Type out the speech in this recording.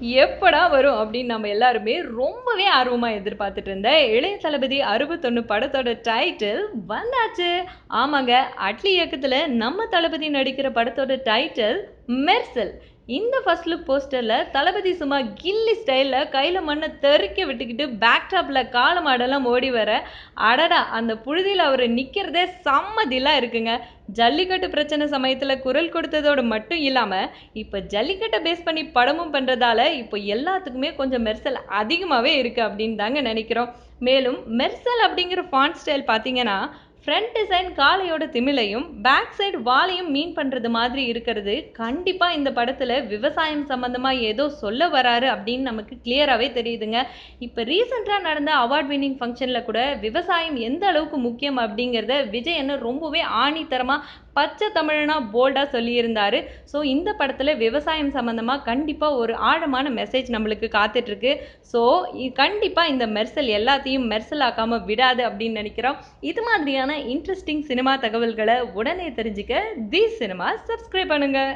எப்படா வரும் அப்படின்னு நம்ம எல்லாருமே ரொம்பவே ஆர்வமாக எதிர்பார்த்துட்டு இருந்த இளைய தளபதி அறுபத்தொன்று படத்தோட டைட்டில் வந்தாச்சு. ஆமாங்க அட்லி இயக்கத்தில் நம்ம தளபதி நடிக்கிற படத்தோட டைட்டில் மெர்சல். இந்த ஃபர்ஸ்ட் லுக் போஸ்டரில் தளபதி சும்மா கில்லி ஸ்டைலில் கையில் மண்ணை தெறிக்க விட்டுக்கிட்டு பேக்டாப்பில் கால மாடெல்லாம் ஓடி வர அடடா அந்த புழுதியில் அவர் நிற்கிறதே சம்மதிலாக இருக்குங்க. ஜல்லிக்கட்டு பிரச்சனை சமயத்தில் குரல் கொடுத்ததோடு மட்டும் இல்லாமல் இப்போ ஜல்லிக்கட்டை பேஸ் பண்ணி படமும் பண்ணுறதால இப்போ எல்லாத்துக்குமே கொஞ்சம் மெர்சல் அதிகமாகவே இருக்குது அப்படின்னு தாங்க நினைக்கிறோம். மேலும் மெர்சல் அப்படிங்கிற ஃபாண்ட் ஸ்டைல் பார்த்தீங்கன்னா ஃப்ரண்ட் டிசைன் காளையோட திமிலையும் பேக் சைடு வாலையும் மீன் பண்ணுறது மாதிரி இருக்கிறது. கண்டிப்பாக இந்த படத்தில் விவசாயம் சம்மந்தமாக ஏதோ சொல்ல வராரு அப்படின்னு நமக்கு கிளியராகவே தெரியுதுங்க. இப்போ ரீசெண்டாக நடந்த அவார்ட் வின்னிங் ஃபங்க்ஷனில் கூட விவசாயம் எந்த அளவுக்கு முக்கியம் அப்படிங்கிறத விஜய் என்ன ரொம்பவே ஆணித்தரமாக பச்சை தமிழனா போல்டாக சொல்லியிருந்தார். ஸோ இந்த படத்தில் விவசாயம் சம்மந்தமாக கண்டிப்பாக ஒரு ஆழமான மெசேஜ் நம்மளுக்கு காத்துட்ருக்கு. ஸோ கண்டிப்பாக இந்த மெர்சல் எல்லாத்தையும் மெர்சல் ஆக்காமல் விடாது அப்படின்னு நினைக்கிறோம். இது மாதிரியான மாதிரியான இன்ட்ரெஸ்டிங் சினிமா தகவல்களை உடனே தெரிஞ்சுக்க தி சினிமா சப்ஸ்கிரைப் பண்ணுங்கள்